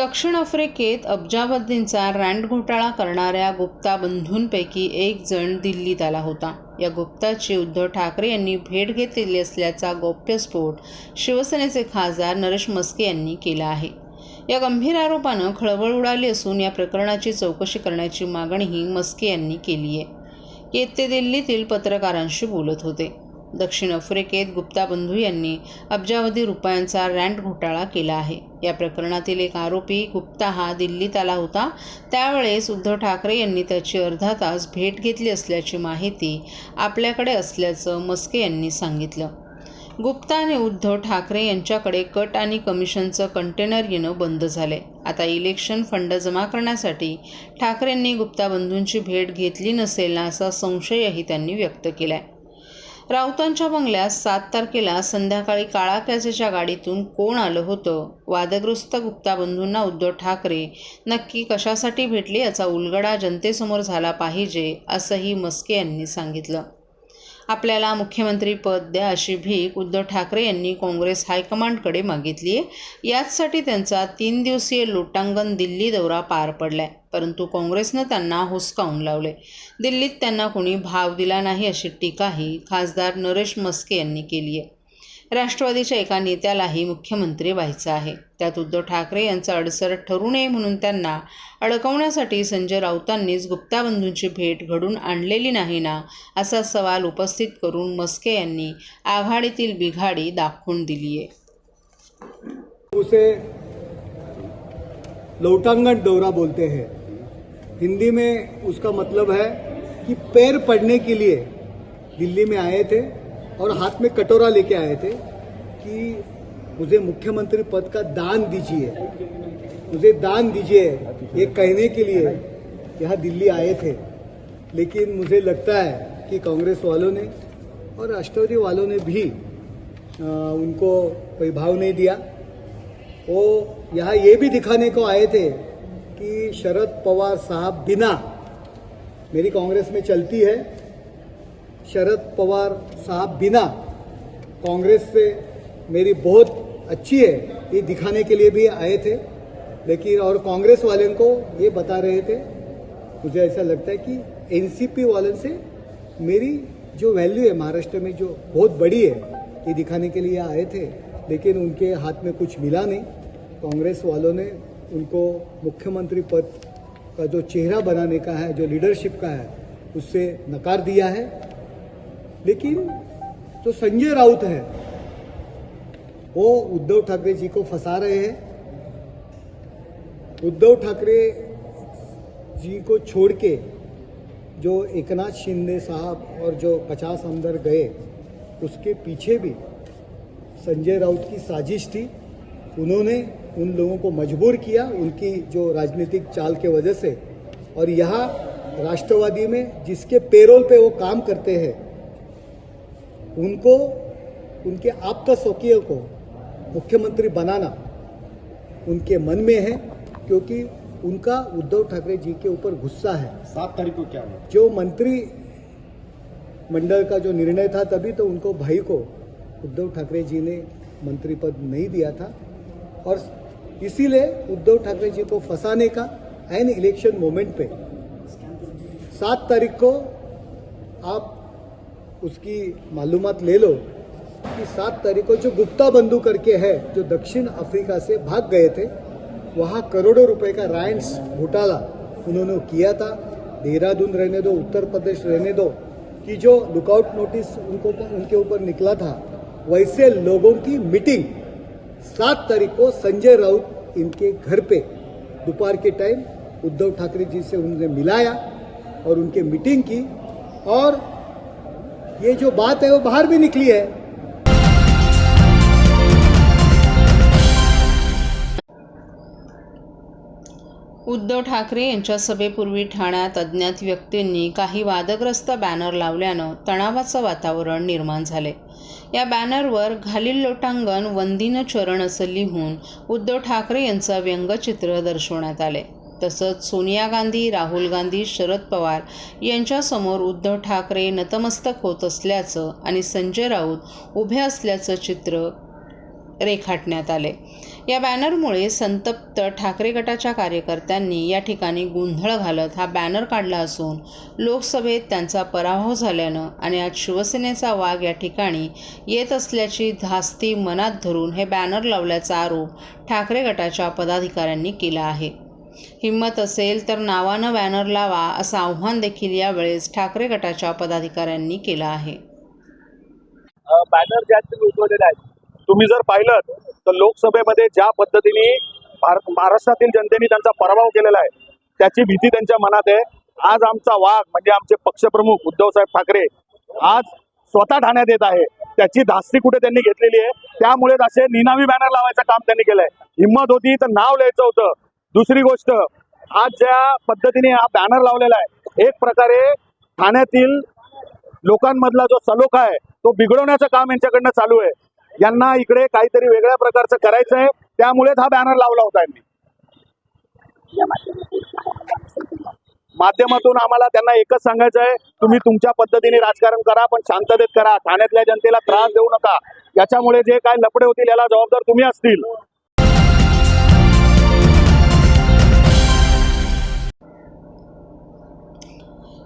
दक्षिण आफ्रिकेत अब्जावधींचा रँड घोटाळा करणाऱ्या गुप्ता बंधूंपैकी एक जण दिल्लीत आला होता. या गुप्ताची उद्धव ठाकरे यांनी भेट घेतलेली असल्याचा गौप्यस्फोट शिवसेनेचे खासदार नरेश मस्के यांनी केला आहे. या गंभीर आरोपानं खळबळ उडाली असून या प्रकरणाची चौकशी करण्याची मागणीही मस्के यांनी केली आहे येत ते दिल्लीतील पत्रकारांशी बोलत होते. दक्षिण आफ्रिकेत गुप्ता बंधू यांनी अब्जावधी रुपयांचा रँट घोटाळा केला आहे. या प्रकरणातील एक आरोपी गुप्ता हा दिल्लीत आला होता. त्यावेळेस उद्धव ठाकरे यांनी त्याची अर्धा तास भेट घेतली असल्याची माहिती आपल्याकडे असल्याचं मस्के यांनी सांगितलं. गुप्ता आणि उद्धव ठाकरे यांच्याकडे कट आणि कमिशनचं कंटेनर येणं बंद झाले. आता इलेक्शन फंड जमा करण्यासाठी ठाकरेंनी गुप्ता बंधूंची भेट घेतली नसेल ना असा संशयही त्यांनी व्यक्त केला आहे राऊतांच्या बंगल्यात सात तारखेला संध्याकाळी काळा कॅसेच्या गाडीतून कोण आलं होतं? वादग्रस्त गुप्ता बंधूंना उद्धव ठाकरे नक्की कशासाठी भेटले याचा उलगडा जनतेसमोर झाला पाहिजे असंही मस्के यांनी सांगितलं. आपल्याला मुख्यमंत्री पद द्या अशी भीक उद्धव ठाकरे यांनी काँग्रेस हायकमांडकडे मागितली आहे याचसाठी त्यांचा तीन दिवसीय लोटांगण दिल्ली दौरा पार पडलाय. परंतु काँग्रेसनं त्यांना हुसकावून लावले. दिल्लीत त्यांना कोणी भाव दिला नाही अशी टीकाही खासदार नरेश मस्के यांनी केली आहे. राष्ट्रवादीच्या एका नेत्यालाही मुख्यमंत्री व्हायचं आहे. त्यात उद्धव ठाकरे यांचा अडसर ठरू नये म्हणून त्यांना अडकवण्यासाठी संजय राऊतांनीच गुप्ताबंधूंची भेट घडून आणलेली नाही ना असा सवाल उपस्थित करून मस्के यांनी आघाडीतील बिघाडी दाखवून दिली आहे. लौटांगण दौरा बोलते हैं। हिंदी में उसका मतलब है कि पैर पढ़ने के लिए दिल्ली में आए थे और हाथ में कटोरा लेके आए थे कि मुझे मुख्यमंत्री पद का दान दीजिए। मुझे दान दीजिए ये कहने के लिए यहाँ दिल्ली आए थे। लेकिन मुझे लगता है कि कांग्रेस वालों ने और राष्ट्रवादी वालों ने भी आ, उनको कोई भाव नहीं दिया। वो यहाँ ये भी दिखाने को आए थे कि शरद पवार साहब बिना मेरी कांग्रेस में चलती है, शरद पवार साहब बिना कांग्रेस से मेरी बहुत अच्छी है, ये दिखाने के लिए भी आए थे, लेकिन और कांग्रेस वाले को ये बता रहे थे, मुझे ऐसा लगता है कि एनसीपी वाले से मेरी जो वैल्यू है, महाराष्ट्र में जो बहुत बड़ी है, ये दिखाने के लिए आए थे, लेकिन उनके हाथ में कुछ मिला नहीं। कांग्रेस वालों ने उनको मुख्यमंत्री पद का जो चेहरा बनाने का है, जो लीडरशिप का है, उससे नकार दिया है। लेकिन जो संजय राउत है, वो उद्धव ठाकरे जी को फंसा रहे हैं। उद्धव ठाकरे जी को छोड़ के जो एकनाथ शिंदे साहब और जो पचास अंदर गए, उसके पीछे भी संजय राउत की साजिश थी। उन्होंने उन लोगों को मजबूर किया उनकी जो राजनीतिक चाल के वजह से। और यहाँ राष्ट्रवादी में जिसके पेरोल पे वो काम करते हैं उनको उनके आपका स्वकीय को मुख्यमंत्री बनाना उनके मन में है क्योंकि उनका उद्धव ठाकरे जी के ऊपर गुस्सा है। सात तारीख को क्या हुआ? जो मंत्री मंडल का जो निर्णय था तभी तो उनको भाई को उद्धव ठाकरे जी ने मंत्री पद नहीं दिया था। और इसीलिए उद्धव ठाकरे जी को फंसाने का एन इलेक्शन मोमेंट पे सात तारीख को आप उसकी मालूमात ले लो कि सात तारीख को जो गुप्ता बंधु करके है, जो दक्षिण अफ्रीका से भाग गए थे, वहाँ करोड़ों रुपए का राइंस घोटाला उन्होंने किया था। देहरादून रहने दो, उत्तर प्रदेश रहने दो, कि जो लुकआउट नोटिस उनको उनके ऊपर निकला था, वैसे लोगों की मीटिंग सात तारीख को संजय राउत इनके घर पे। दोपहर के टाइम उद्धव ठाकरे जी से उन्होंने मिलाया और उनके मीटिंग की और ये जो बात है वो बाहर भी निकली है। उद्धव ठाकरे यांच्या सभेपूर्वी ठाण्यात अज्ञात व्यक्तींनी काही वादग्रस्त बॅनर लावल्यानं तणावाचं वातावरण निर्माण झाले. या बॅनरवर घालील लोटांगण वंदिन चरण असं लिहून उद्धव ठाकरे यांचं व्यंगचित्र दर्शवण्यात आले. तसंच सोनिया गांधी राहुल गांधी शरद पवार यांच्यासमोर उद्धव ठाकरे नतमस्तक होत असल्याचं आणि संजय राऊत उभे असल्याचं चित्र रेखाटण्यात आले. या बॅनरमुळे संतप्त ठाकरे गटाच्या कार्यकर्त्यांनी या ठिकाणी गोंधळ घालत हा बॅनर काढला असून लोकसभेत त्यांचा पराभव झाल्यानं आणि आज शिवसेनेचा वाघ या ठिकाणी येत असल्याची धास्ती मनात धरून हे बॅनर लावल्याचा आरोप ठाकरे गटाच्या पदाधिकाऱ्यांनी केला आहे. हिंमत असेल तर नावानं बॅनर लावा असं आव्हान देखील यावेळेस ठाकरे गटाच्या पदाधिकाऱ्यांनी केलं आहे. बॅनर तुम्ही जर पाहिलं तर लोकसभेमध्ये ज्या पद्धतीने महाराष्ट्रातील जनतेने त्यांचा पराभव केलेला आहे त्याची भीती त्यांच्या मनात आहे. आज आमचा वाघ म्हणजे आमचे पक्षप्रमुख उद्धवसाहेब ठाकरे आज स्वतः ठाण्यात येत आहे. त्याची धास्ती कुठे त्यांनी घेतलेली आहे? त्यामुळेच असे निनावी बॅनर लावायचं काम त्यांनी केलंय. हिंमत होती तर नाव लिहायचं होतं. दुसरी गोष्ट आज ज्या पद्धतीने हा बॅनर लावलेला आहे एक प्रकारे ठाण्यातील लोकांमधला जो सलोखा आहे तो बिघडवण्याचं काम यांच्याकडनं चालू आहे. यांना इकडे काहीतरी वेगळ्या प्रकारचं करायचं आहे. त्यामुळेच हा बॅनर लावला होता यांनी. माध्यमातून आम्हाला त्यांना एकच सांगायचं आहे तुम्ही तुमच्या पद्धतीने राजकारण करा पण शांततेत करा. ठाण्यातल्या जनतेला त्रास देऊ नका. याच्यामुळे जे काय लपडे होतील याला जबाबदार तुम्ही असतील.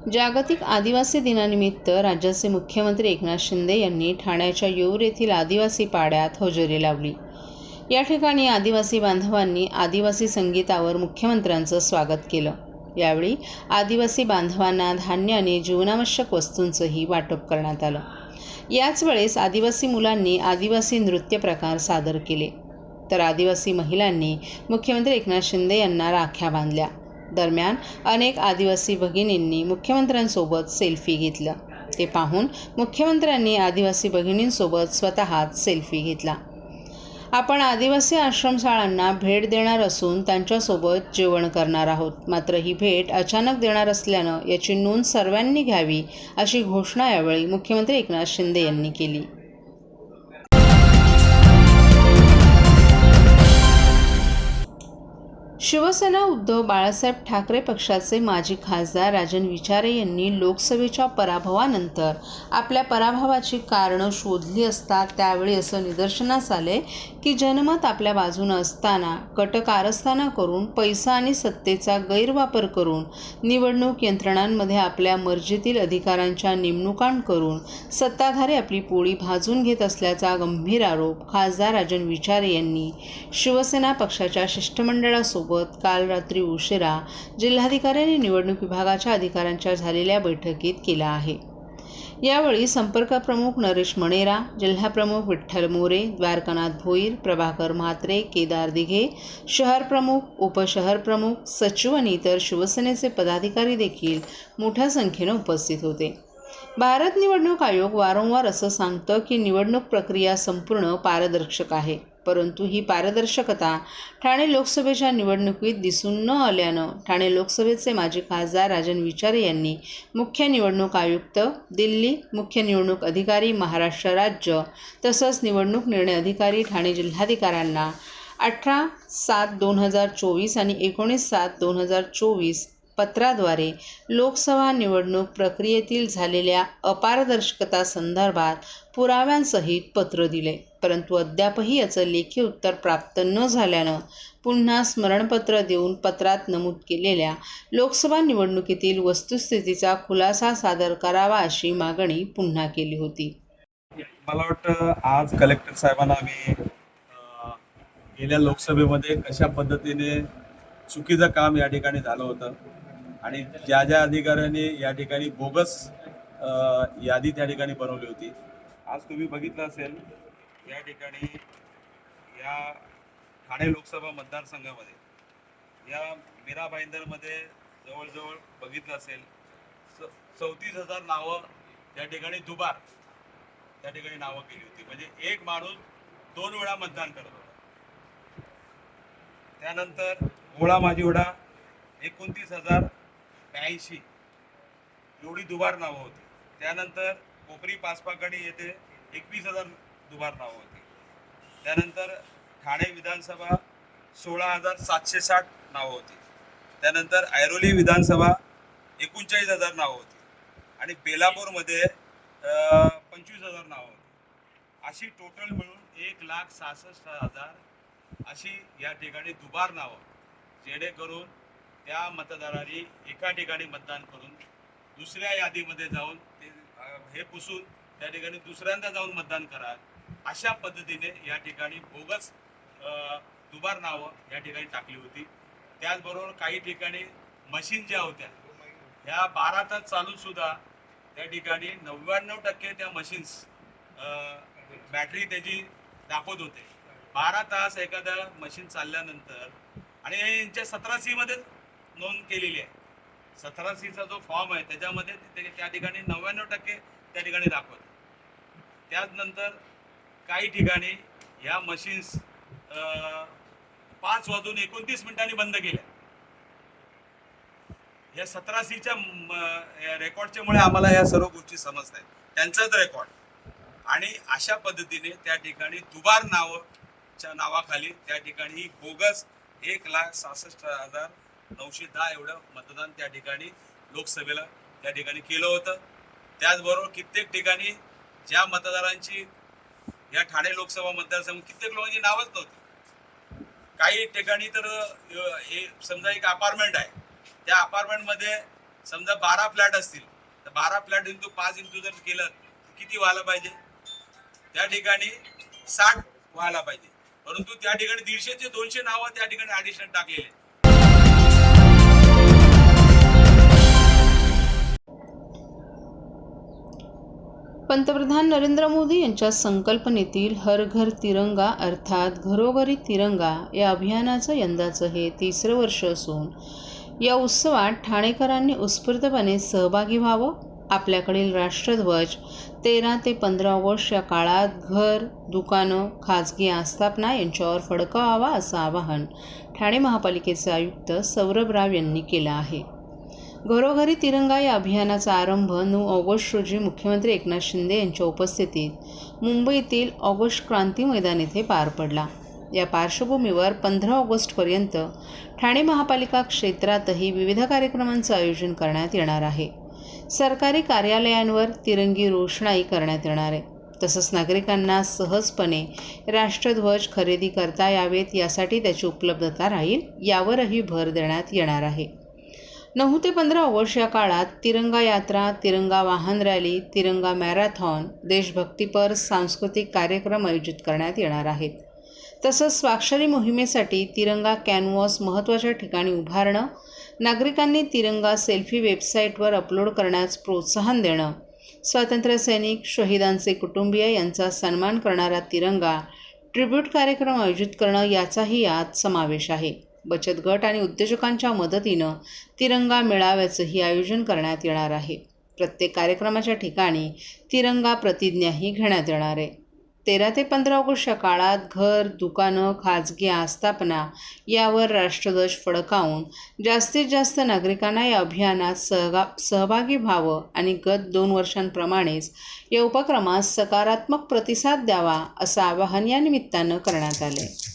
जागतिक आदिवासी दिनानिमित्त राज्याचे मुख्यमंत्री एकनाथ शिंदे यांनी ठाण्याच्या येऊर येथील आदिवासी पाड्यात हजेरी लावली. या ठिकाणी आदिवासी बांधवांनी आदिवासी संगीतावर मुख्यमंत्र्यांचं स्वागत केलं. यावेळी आदिवासी बांधवांना धान्य आणि जीवनावश्यक वस्तूंचंही वाटप करण्यात आलं. याच वेळेस आदिवासी मुलांनी आदिवासी नृत्य प्रकार सादर केले. तर आदिवासी महिलांनी मुख्यमंत्री एकनाथ शिंदे यांना राख्या बांधल्या. दरम्यान अनेक आदिवासी भगिनींनी मुख्यमंत्र्यांसोबत सेल्फी घेतलं. ते पाहून मुख्यमंत्र्यांनी आदिवासी भगिनींसोबत स्वतःच सेल्फी घेतला. आपण आदिवासी आश्रमशाळांना भेट देणार असून त्यांच्यासोबत जेवण करणार आहोत. मात्र ही भेट अचानक देणार असल्यानं याची नोंद सर्वांनी घ्यावी अशी घोषणा यावेळी मुख्यमंत्री एकनाथ शिंदे यांनी केली. शिवसेना उद्धव बाळासाहेब ठाकरे पक्षाचे माजी खासदार राजन विचारे यांनी लोकसभेच्या पराभवानंतर आपल्या पराभवाची कारणं शोधली असता त्यावेळी असं निदर्शनास आले की जनमत आपल्या बाजूनं असताना कटकारस्थाना करून पैसा आणि सत्तेचा गैरवापर करून निवडणूक यंत्रणांमध्ये आपल्या मर्जीतील अधिकारांच्या नेमणुकां करून सत्ताधारी आपली पोळी भाजून घेत असल्याचा गंभीर आरोप खासदार राजन विचारे यांनी शिवसेना पक्षाच्या शिष्टमंडळासोबत काल रात्री उशिरा जिल्हाधिकाऱ्यांनी निवडणूक विभागाच्या अधिकाऱ्यांच्या झालेल्या बैठकीत केला आहे. यावेळी संपर्क प्रमुख नरेश मणेरा जिल्हाप्रमुख विठ्ठल मोरे द्वारकानाथ भोईर प्रभाकर म्हात्रे केदार दिघे शहर प्रमुख उपशहर प्रमुख सचिव आणि इतर शिवसेनेचे पदाधिकारी देखील मोठ्या संख्येनं उपस्थित होते. भारत निवडणूक आयोग वारंवार असं सांगतं की निवडणूक प्रक्रिया संपूर्ण पारदर्शक आहे. परंतु ही पारदर्शकता ठाणे लोकसभेच्या निवडणुकीत दिसून न आल्यानं ठाणे लोकसभेचे माजी खासदार राजन विचारे यांनी मुख्य निवडणूक आयुक्त दिल्ली मुख्य निवडणूक अधिकारी महाराष्ट्र राज्य तसंच निवडणूक निर्णय अधिकारी ठाणे जिल्हाधिकाऱ्यांना अठरा सात दोन हजार चोवीस आणि एकोणीस सात दोन हजार चोवीस पत्राद्वारे लोकसभा निवडणूक प्रक्रियेतील झालेल्या अपारदर्शकता संदर्भात पुराव्यांसहित पत्र दिले. परंतु अद्यापही याचं लेखी उत्तर प्राप्त न झाल्यानं पुन्हा स्मरणपत्र देऊन पत्रात नमूद केलेल्या लोकसभा निवडणुकीतील वस्तुस्थितीचा खुलासा सादर करावा अशी मागणी पुन्हा केली होती. मला वाटतं आज कलेक्टर साहेबांना आम्ही गेल्या लोकसभेमध्ये कशा पद्धतीने चुकीचं काम या ठिकाणी झालं होतं आणि ज्या ज्या अधिकाऱ्यांनी या ठिकाणी बोगस यादी त्या ठिकाणी बनवली होती. आज तुम्ही बघितलं असेल या ठिकाणी या ठाणे लोकसभा मतदारसंघामध्ये या मीरा भाईंदरमध्ये जवळजवळ बघितलं असेल स चौतीस हजार नावं त्या ठिकाणी दुबार त्या ठिकाणी नावं केली होती. म्हणजे एक माणूस दोन वेळा मतदान करत होता. त्यानंतर गोळा माझीवडा एकोणतीस हजार ब्याऐंशी एवढी दुबार नावं होती. त्यानंतर कोपरी पाचपाकडी येथे एकवीस हजार दुबार नावं होती. त्यानंतर ठाणे विधानसभा सोळा हजार सातशे साठ नावं होती. त्यानंतर ऐरोली विधानसभा एकोणचाळीस हजार नावं होती. आणि बेलापूरमध्ये पंचवीस हजार नावं होती. अशी टोटल मिळून एक लाख सहासष्ट हजार अशी या ठिकाणी दुबार नावं. जेणेकरून त्या मतदारांनी एका ठिकाणी मतदान करून दुसऱ्या यादीमध्ये जाऊन ते हे पुसून त्या ठिकाणी दुसऱ्यांदा जाऊन मतदान करा अशा पद्धतीने या ठिकाणी बोगस दुबार नावं या ठिकाणी टाकली होती. त्याचबरोबर काही ठिकाणी मशीन ज्या होत्या ह्या बारा तास चालून सुद्धा त्या ठिकाणी नव्याण्णव टक्के त्या मशीन्स बॅटरी त्याची दाखवत होते. बारा तास एखादा मशीन चालल्यानंतर आणि यांच्या सतरा सीमध्ये नोंद केलेली आहे. सतरा सीचा जो फॉर्म आहे त्याच्यामध्ये त्या ठिकाणी नव्याण्णव टक्के त्या ठिकाणी दाखवत त्याचनंतर काही ठिकाणी ह्या मशीन्स पाच वाजून एकोणतीस मिनिटांनी बंद केल्या. या सतरा सीच्या रेकॉर्डच्या मुळे आम्हाला या सर्व गोष्टी समजत आहेत त्यांचाच रेकॉर्ड. आणि अशा पद्धतीने त्या ठिकाणी दुबार नावच्या नावाखाली त्या ठिकाणी ही बोगस एक लाख सहासष्ट हजार नऊशे दहा एवढं मतदान त्या ठिकाणी लोकसभेला त्या ठिकाणी केलं होतं. त्याचबरोबर कित्येक ठिकाणी ज्या मतदारांची या ठाणे लोकसभा मतदारसंघ कित्येक लोकांची नावच नव्हती. काही ठिकाणी तर हे समजा एक अपार्टमेंट आहे. त्या अपार्टमेंटमध्ये समजा बारा फ्लॅट असतील. तर बारा फ्लॅट इंटू पाच इंटू जर केलं तर किती व्हायला पाहिजे? त्या ठिकाणी साठ व्हायला पाहिजे. परंतु त्या ठिकाणी दीडशेचे दोनशे नावं त्या ठिकाणी ॲडिशनल टाकलेले पंतप्रधान नरेंद्र मोदी यांच्या संकल्पनेतील हर घर तिरंगा अर्थात घरोघरी तिरंगा या अभियानाचं यंदाचं हे तिसरं वर्ष असून या उत्सवात ठाणेकरांनी उत्स्फूर्तपणे सहभागी व्हावं. आपल्याकडील राष्ट्रध्वज तेरा ते पंधरा वर्ष या काळात घर दुकानं खाजगी आस्थापना यांच्यावर फडकवावा असं आवाहन ठाणे महापालिकेचे आयुक्त सौरभ राव यांनी केलं आहे. घरोघरी तिरंगा या अभियानाचा आरंभ नऊ ऑगस्ट रोजी मुख्यमंत्री एकनाथ शिंदे यांच्या उपस्थितीत मुंबईतील ऑगस्ट क्रांती मैदान येथे पार पडला. या पार्श्वभूमीवर पंधरा ऑगस्टपर्यंत ठाणे महापालिका क्षेत्रातही विविध कार्यक्रमांचं आयोजन करण्यात येणार आहे. सरकारी कार्यालयांवर तिरंगी रोषणाई करण्यात येणार आहे. तसंच नागरिकांना सहजपणे राष्ट्रध्वज खरेदी करता यावेत यासाठी त्याची उपलब्धता राहील यावरही भर देण्यात येणार आहे. नऊ ते पंधरा ऑगस्ट या काळात तिरंगा यात्रा तिरंगा वाहन रॅली तिरंगा मॅरेथॉन देशभक्तीपर सांस्कृतिक कार्यक्रम आयोजित करण्यात येणार आहेत. तसंच स्वाक्षरी मोहिमेसाठी तिरंगा कॅनव्हास महत्त्वाच्या ठिकाणी उभारणं नागरिकांनी तिरंगा सेल्फी वेबसाईटवर अपलोड करण्यास प्रोत्साहन देणं स्वातंत्र्यसैनिक शहीदांचे कुटुंबीय यांचा सन्मान करणारा तिरंगा ट्रिब्यूट कार्यक्रम आयोजित करणं याचाही यात समावेश आहे. बचत गट आणि उद्योजकांच्या मदतीनं तिरंगा मेळाव्याचंही आयोजन करण्यात येणार आहे. प्रत्येक कार्यक्रमाच्या ठिकाणी तिरंगा प्रतिज्ञाही घेण्यात येणार आहे. तेरा ते पंधरा ऑगस्ट या काळात घर दुकानं खाजगी आस्थापना यावर राष्ट्रध्वज फडकावून जास्तीत जास्त नागरिकांना या अभियानात सहगा सहभागी व्हावं आणि गत दोन वर्षांप्रमाणेच या उपक्रमास सकारात्मक प्रतिसाद द्यावा असं आवाहन या निमित्तानं करण्यात आलं आहे